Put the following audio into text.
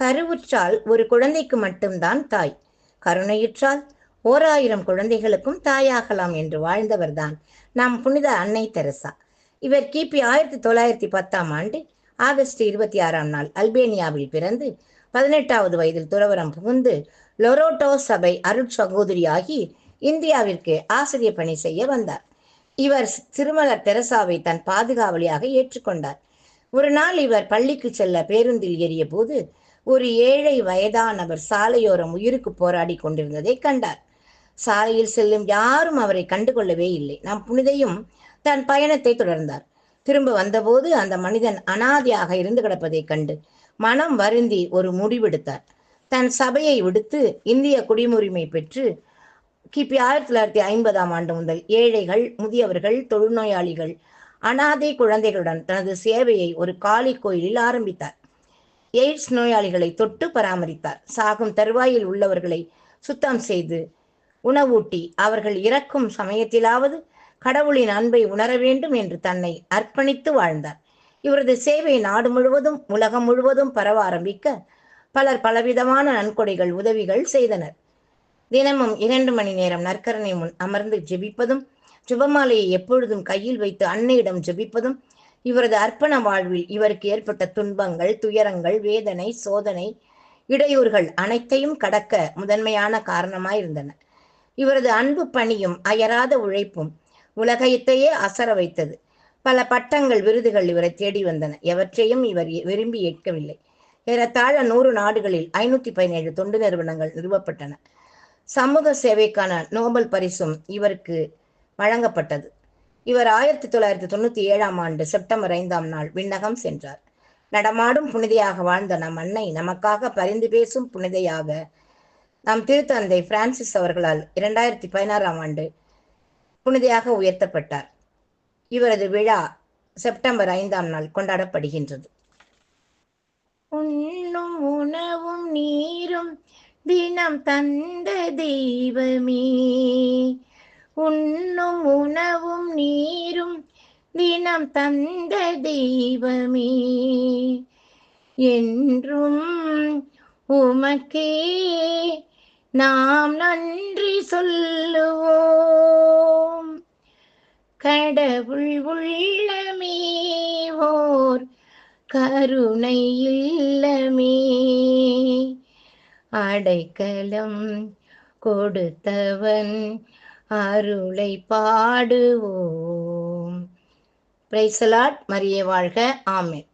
கருவுற்றால் ஒரு குழந்தைக்கு மட்டும்தான் தாய். கருணையுற்றால் ஓர் ஆயிரம் குழந்தைகளுக்கும் தாயாகலாம் என்று வாழ்ந்தவர்தான் நம் புனித அன்னை தெரசா. இவர் கிபி ஆயிரத்தி தொள்ளாயிரத்தி பத்தாம் ஆண்டு ஆகஸ்ட் இருபத்தி ஆறாம் நாள் அல்பேனியாவில் பிறந்து பதினெட்டாவது வயதில் துறவரம் புகுந்து லொரோட்டோ சபை அருட் சகோதரியாகி இந்தியாவிற்கு ஆசிரியர் பணி செய்ய வந்தார். இவர் திருமலர் தெரசாவை தன் பாதுகாவலியாக ஏற்றுக்கொண்டார். ஒரு நாள் இவர் பள்ளிக்கு செல்ல பேருந்தில் ஏறிய போது ஒரு ஏழை வயதானவர் சாலையோரம் உயிருக்கு போராடி கொண்டிருந்ததை கண்டார். சாலையில் செல்லும் யாரும் அவரை கண்டுகொள்ளவே இல்லை. நம் புனிதையும் தன் பயணத்தை தொடர்ந்தார். திரும்ப வந்தபோது அந்த மனிதன் அனாதையாக இருந்து கிடப்பதைக் கண்டு மனம் வருந்தி ஒரு முடிவெடுத்தார். தன் சபையை விடுத்து இந்திய குடியுரிமை பெற்று கிபி ஆயிரத்தி தொள்ளாயிரத்தி ஐம்பதாம் ஆண்டு முதல் ஏழைகள் முதியவர்கள் தொழுநோயாளிகள் அனாதை குழந்தைகளுடன் தனது சேவையை ஒரு காளி கோயிலில் ஆரம்பித்தார். எய்ட்ஸ் நோயாளிகளை தொட்டு பராமரித்தார். சாகும் தருவாயில் உள்ளவர்களை சுத்தம் செய்து உணவூட்டி அவர்கள் இறக்கும் சமயத்திலாவது கடவுளின் அன்பை உணர வேண்டும் என்று தன்னை அர்ப்பணித்து வாழ்ந்தார். இவரது சேவை நாடு முழுவதும் உலகம் முழுவதும் பரவ ஆரம்பிக்க பலர் பலவிதமான நன்கொடைகள் உதவிகள் செய்தனர். தினமும் இரண்டு மணி நேரம் நற்கரணை முன் அமர்ந்து ஜெபிப்பதும் ஜுபமாலையை எப்பொழுதும் கையில் வைத்து அன்னையிடம் ஜெபிப்பதும் இவரது அர்ப்பண வாழ்வில் இவருக்கு ஏற்பட்ட துன்பங்கள் துயரங்கள் வேதனை சோதனை இடையூறுகள் அனைத்தையும் கடக்க முதன்மையான காரணமாயிருந்தன இவரது அன்பு பணியும் அயராத உழைப்பும் உலகத்தையே அசர வைத்தது. பல பட்டங்கள் விருதுகள் இவரை தேடி வந்தன. எவற்றையும் இவர் விரும்பி ஏற்கவில்லை. ஏறத்தாழ நூறு நாடுகளில் ஐநூத்தி பதினேழு தொண்டு நிறுவனங்கள் நிறுவப்பட்டன. சமூக சேவைக்கான நோபல் பரிசும் இவருக்கு வழங்கப்பட்டது. இவர் ஆயிரத்தி தொள்ளாயிரத்தி தொண்ணூத்தி ஏழாம் ஆண்டு செப்டம்பர் ஐந்தாம் நாள் விண்ணகம் சென்றார். நடமாடும் புனிதையாக வாழ்ந்த நம் அன்னை நமக்காக பரிந்து பேசும் புனிதையாக நம் திருத்தந்தை பிரான்சிஸ் அவர்களால் இரண்டாயிரத்தி பதினாறாம் ஆண்டு புனிதையாக உயர்த்தப்பட்டார். இவரது விழா செப்டம்பர் ஐந்தாம் நாள் கொண்டாடப்படுகின்றது. உண்ணும் உணவும் நீரும் தினம் தந்த தெய்வமே. உண்ணும் உணவும் நீரும் தினம் தந்த தெய்வமே. என்றும் உமக்கே நாம் நன்றி சொல்லுவோம். கடவுள் உள்ளமேவோர் கருணை இல்லமே. அடைக்கலம் கொடுத்தவன் அருளை பாடுவோம். பிரைசலாட் மரிய வாழ்க. ஆமேன்.